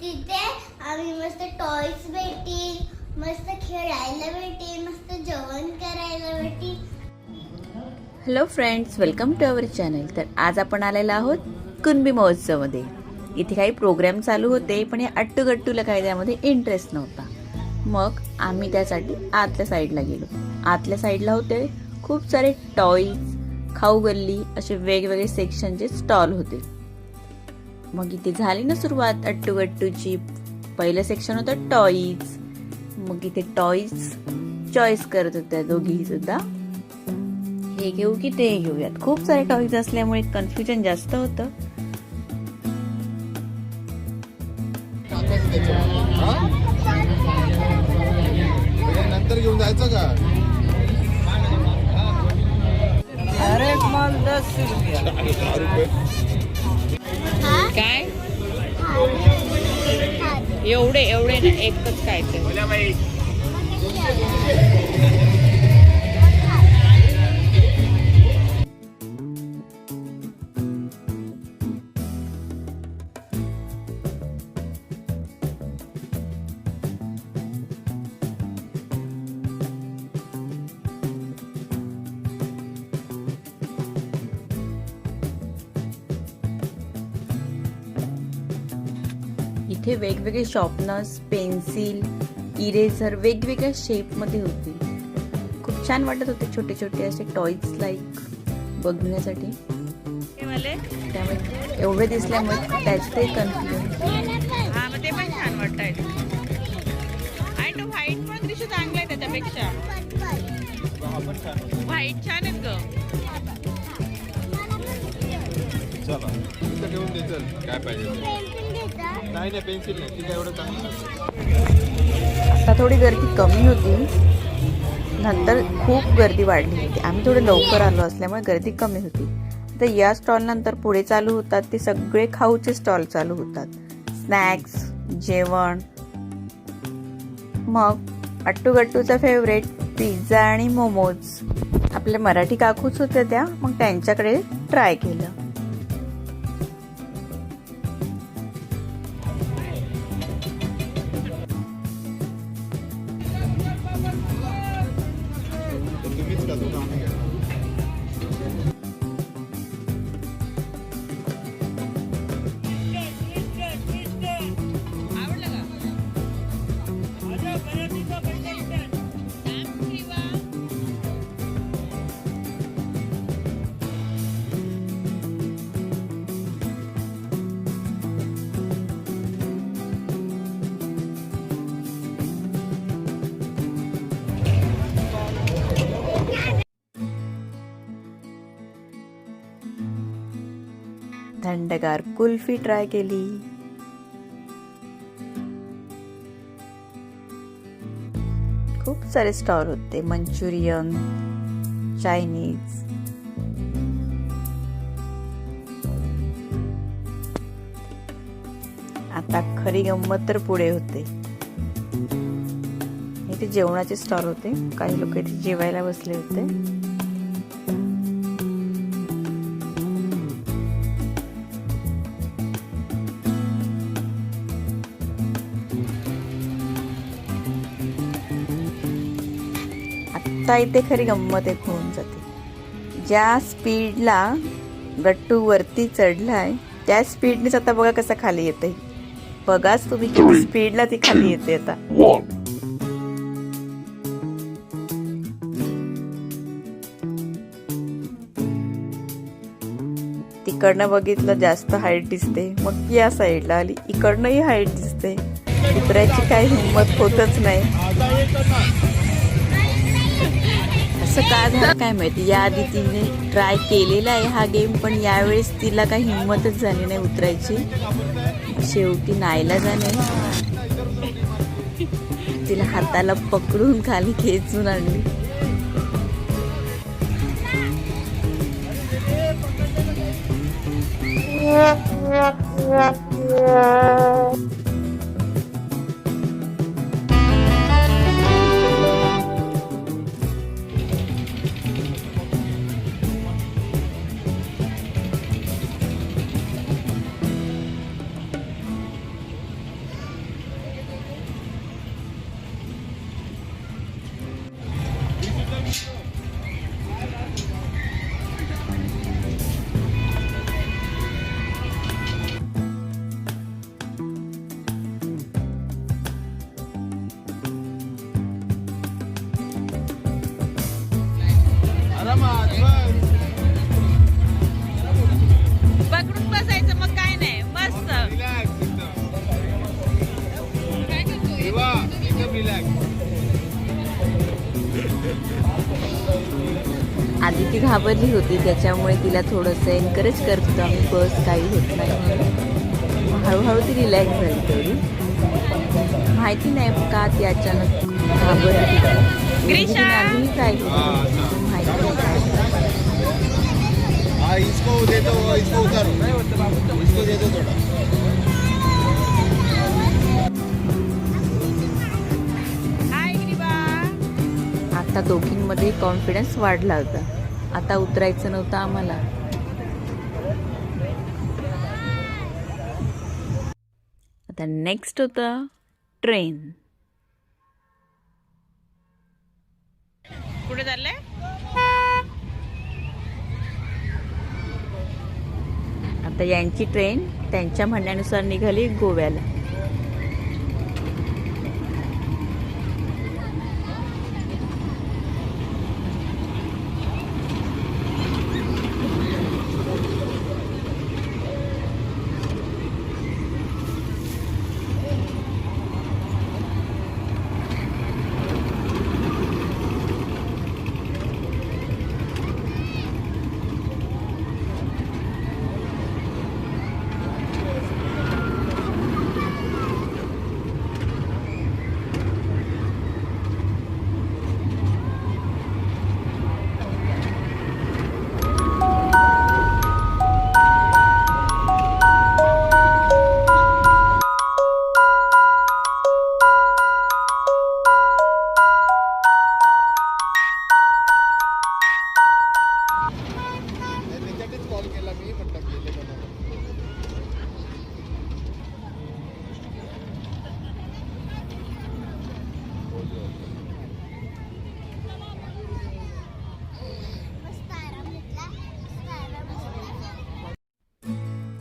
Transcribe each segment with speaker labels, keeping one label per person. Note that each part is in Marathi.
Speaker 1: तिथे आम्ही मस्त टॉयस भेटील मस्त खेळायला भेटेल मस्त जेवण करायला भेटेल
Speaker 2: hello friends welcome to our channel तर आज आपण आलेलो आहोत कुणबी महोत्सवमध्ये. इथे काही प्रोग्राम चालू होते पण या अट्टूगट्टूला काही त्यामध्ये इंटरेस्ट नव्हता. मग आम्ही त्यासाठी आतल्या साईडला गेलो. आतल्या साईडला होते खूप सारे टॉईज खाऊ गल्ली असे वेगवेगळे सेक्शनचे स्टॉल होते. मग इथे झाली ना सुरुवात अट्टूगट्टूची. पहिलं सेक्शन होतं टॉईज मग इथे टॉईज चॉईस करत होत्या दोघीही सुद्धा. हे घेऊ की ते घेऊयात. खूप सारे टॉईज असल्यामुळे कन्फ्युजन जास्त होतं.
Speaker 3: नंतर घेऊन जायचं का दहा रुपये.
Speaker 2: काय? एवढे एवढे ना एकच काय ते. इथे वेगवेगळे शॉर्पनर्स पेन्सिल इरेझर वेगवेगळ्या शेपमध्ये होते. खूप छान वाटत होते छोटे छोटे असे टॉईज लाईक बघण्यासाठी. त्यामुळे एवढे दिसल्यामुळे त्याच ते कन्फ्युजन
Speaker 4: मग ते पण छान वाटतंय. आणि तो व्हाईट पण दृश्य चांगला आहे त्याच्यापेक्षा. व्हाईट छान आहेत
Speaker 3: घेऊन दे चल. काय पाहिजे नाही नाही पेन्सिल नाही. ती काय एवढं चांगलं
Speaker 2: आता थोडी गर्दी कमी होती. नंतर खूप गर्दी वाढली होती. आम्ही थोडे लवकर आलो असल्यामुळे गर्दी कमी होती. तर या स्टॉल नंतर पुढे चालू होतात. ते सगळे खाऊचे स्टॉल चालू होतात. स्नॅक्स जेवण. मग अट्टूगट्टूचा फेवरेट पिझ्झा आणि मोमोज आपल्या मराठी काकूच होत्या त्या. मग त्यांच्याकडे ट्राय केलं. थंडगार कुल्फी ट्राय केली. खूप सारे स्टॉल होते मंचुरियन चायनीज. आता खरी गंमत तर पुढे होते. इथे जेवणाचे स्टॉल होते. काही लोक इथे जेवायला बसले होते. आत्ता इथे खरी गंमत एक होऊन जाते. ज्या स्पीडला गट्टू वरती चढलाय त्या स्पीडनेच आता बघा कसं खाली येते बघाच तुम्ही किती स्पीडला ती खाली येते आता. तिकडनं बघितलं जास्त हाईट दिसते. मग या साईडला आली. इकडनंही हाईट दिसते. उतरायची काही हिंमत होतच नाही. असं का झालं काय माहिती? या आधी तिने ट्राय केलेला आहे हा गेम पण यावेळेस तिला काही हिंमतच झाली नाही उतरायची. शेवटी नायला जाणे. तिला हाताला पकडून खाली खेचून आणली.
Speaker 3: Yeah.
Speaker 4: पकडून बसायचं मग काय नाही. मस्त.
Speaker 2: आधी ती घाबरली होती त्याच्यामुळे तिला थोडंसं एनकरेज करत होतो आम्ही बस काही होत नाही हळूहळू ती रिलॅक्स झाली तेवढी. माहिती नाही का ती अचानक घाबरली. आधीही काय आता दोघींमध्ये कॉन्फिडन्स वाढला होता. आता उतरायचं नव्हतं आम्हाला. आता नेक्स्ट होतं ट्रेन
Speaker 4: कुठे चाललंय?
Speaker 2: आता यांची ट्रेन त्यांच्या म्हणण्यानुसार निघाली गोव्याला.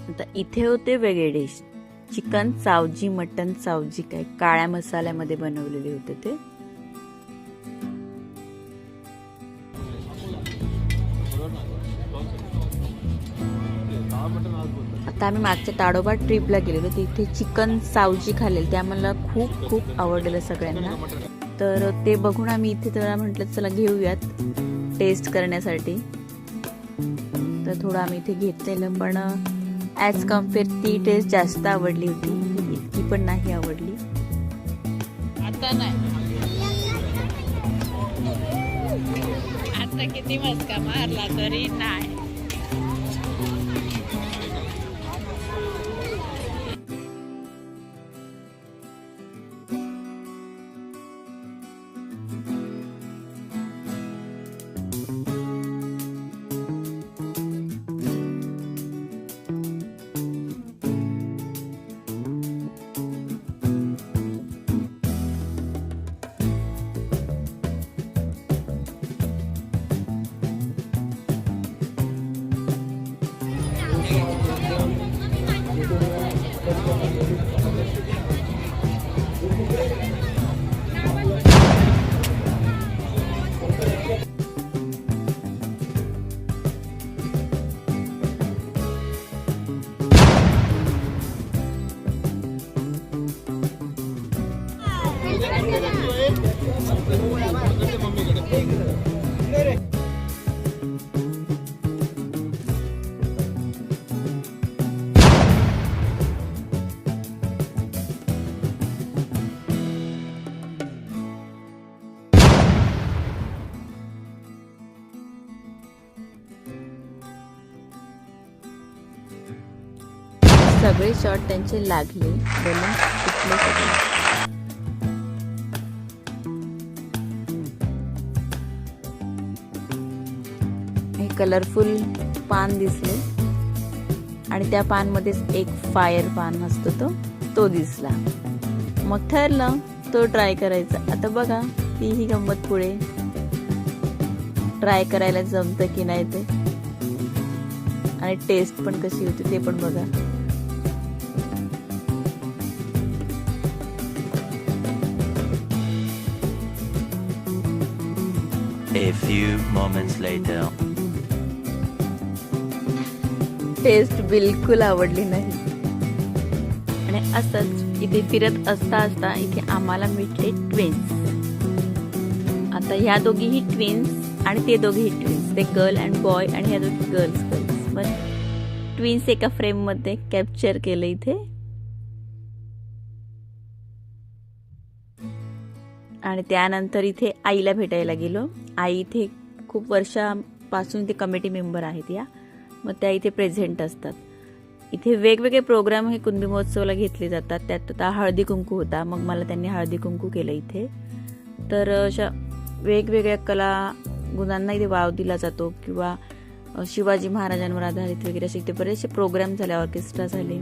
Speaker 2: आता इथे होते वेगळे dish. Chicken Saoji mutton Saoji काय काळ्या मसाल्यामध्ये बनवलेले होते ते. आता आम्ही मागच्या ताडोबा ट्रिपला गेलेलो तिथे चिकन सावजी खाल्लेलं ते आम्हाला खूप खूप आवडलेलं सगळ्यांना. तर ते बघून आम्ही इथे त्याला म्हटलं चला घेऊयात टेस्ट करण्यासाठी. तर थोडं आम्ही इथे घेतलेलं पण ॲज कंपेअर ती टेस्ट जास्त आवडली होती. इतकी पण नाही आवडली.
Speaker 4: आता नाही. आता किती मस्का मारला तरी नाही.
Speaker 2: सगळे शॉट त्यांचे लागले. बलून फुटले सगळे. हे कलरफुल पान दिसले. आणि त्या पानमध्येच एक फायर पान असतो तो तो दिसला. मग ठरलं तो ट्राय करायचा. आता बघा ती ही गंमत पुढे. ट्राय करायला जमतं की नाही ते. आणि टेस्ट पण कशी होती ते पण बघा.
Speaker 5: A few moments later.
Speaker 2: Taste बिलकुल आवडली नाही. आणि असंच इथे फिरत असता असता इथे आम्हाला भेटले ट्विन्स आता ह्या दोघीही ट्विन्स आणि ते दोघेही ट्विन्स ते गर्ल अँड बॉय आणि ह्या दोघी गर्ल्स गर्ल्स मग ट्विन्स एका फ्रेममध्ये कॅप्चर केलं इथे. आणि त्यानंतर इथे आईला भेटायला गेलो. आई इथे खूप वर्षापासून ते कमिटी मेंबर आहेत या. मग त्या इथे प्रेझेंट असतात. इथे वेगवेगळे प्रोग्राम हे कुणबी महोत्सवाला घेतले जातात. त्यात आता हळदी कुंकू होता. मग मला त्यांनी हळदी कुंकू केलं इथे. तर अशा वेगवेगळ्या कला गुणांना इथे वाव दिला जातो किंवा शिवाजी महाराजांवर आधारित वगैरे असे इथे बरेचसे प्रोग्राम झाले ऑर्केस्ट्रा झाले.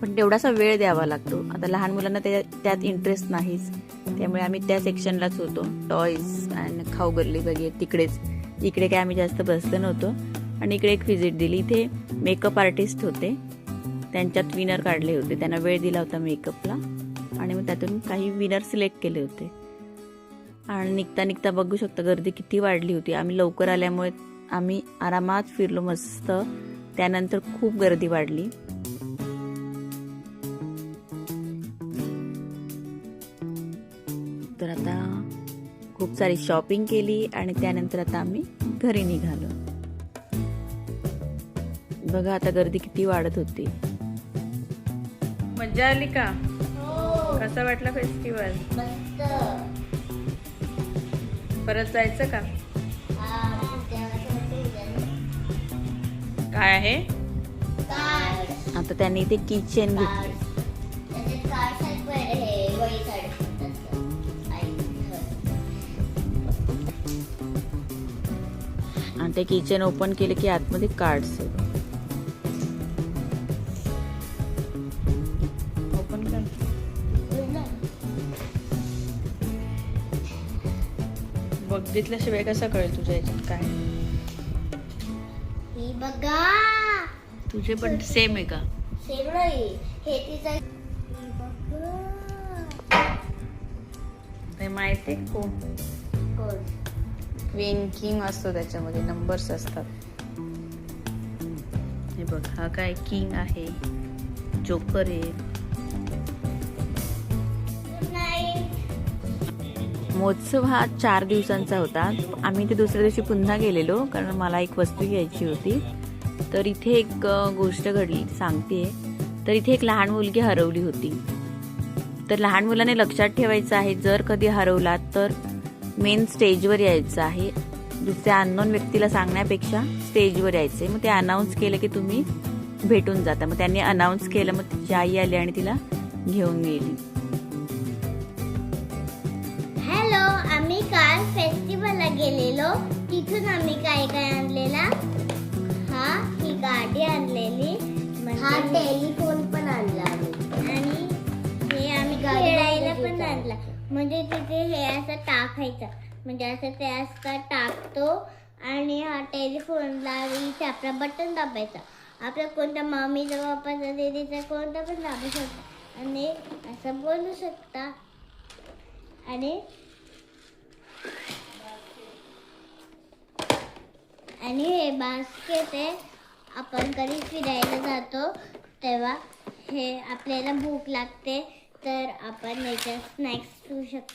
Speaker 2: पण तेवढासा वेळ द्यावा लागतो. आता लहान मुलांना त्या त्यात इंटरेस्ट नाहीच. त्यामुळे आम्ही त्या सेक्शनलाच होतो. टॉईज अँड खाऊ गल्ली वगैरे तिकडेच. इकडे काय आम्ही जास्त बसलो नव्हतो. आणि इकडे एक व्हिजिट दिली. इथे मेकअप आर्टिस्ट होते. त्यांच्यात विनर काढले होते. त्यांना वेळ दिला होता मेकअपला आणि मग त्यातून काही विनर सिलेक्ट केले होते. आणि निघता निघता बघू शकता गर्दी किती वाढली होती. आम्ही लवकर आल्यामुळे आम्ही आरामात फिरलो मस्त. त्यानंतर खूप गर्दी वाढली. खूप सारी शॉपिंग केली आणि त्यानंतर आता आम्ही घरी निघालो. बघा आता गर्दी किती वाढत होती.
Speaker 4: मजा आली का? कसा वाटला फेस्टिवल
Speaker 1: मस्त
Speaker 4: परत जायचं का?
Speaker 1: हा,
Speaker 4: काय आहे?
Speaker 2: आता त्यांनी इथे किचन घेतली. आणि ते किचन ओपन केले की आतमध्ये कार्ड्स आहेत.
Speaker 4: ओपन कर.
Speaker 1: ना.
Speaker 4: बघितल्याशिवाय कसं कळेल तुझ्या याच्यात काय?
Speaker 1: ही बघा.
Speaker 2: तुझे पण सेम आहे का?
Speaker 1: सेम नाही. हे तिचं ही
Speaker 2: माहिती आहे कोण
Speaker 1: कोण
Speaker 2: क्वीन किंग असतो त्याच्यामध्ये नंबर्स असतात. हे बघ हा काय किंग आहे? जोकर आहे. महोत्सव हा चार दिवसांचा होता. आम्ही ते दुसऱ्या दिवशी पुन्हा गेलेलो कारण मला एक वस्तू घ्यायची होती. तर इथे एक गोष्ट घडली सांगते. तर इथे एक लहान मुलगी हरवली होती. तर लहान मुलाने लक्षात ठेवायचं आहे जर कधी हरवला तर मेन स्टेजवर यायचं आहे. दुसऱ्या अननोन व्यक्तीला सांगण्यापेक्षा स्टेजवर यायचं आहे मग ते अनाऊन्स केलं की तुम्ही भेटून जाता. मग त्यांनी अनाऊन्स केलं मग तिची आई आली आणि तिला घेऊन गेली.
Speaker 1: हॅलो आम्ही काल फेस्टिवलला गेलेलो. तिथून आम्ही काय काय आणलेला? हा ही गाडी आणलेली. हा टेलिफोन. म्हणजे तिथे हे असं टाकायचं. म्हणजे असं ते असं टाकतो आणि हा टेलिफोनला इथे आपला बटन दाबायचा. आपल्या कोणत्या मामीचा बापाचा दिदीचा कोणता पण दाबू शकता. आणि असं बोलू शकता. आणि आणि हे बास्केट आहे. आपण कधी फिरायला जातो तेव्हा हे आपल्याला भूक लागते. तर आपण याच्यात स्नॅक्स ठेवू शकतो.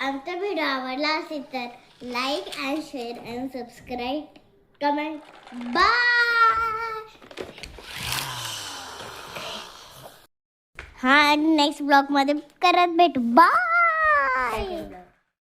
Speaker 1: आमचा व्हिडिओ आवडला असेल तर like and share and subscribe comment bye हा नेक्स्ट ब्लॉगमध्ये करत भेटू. बाय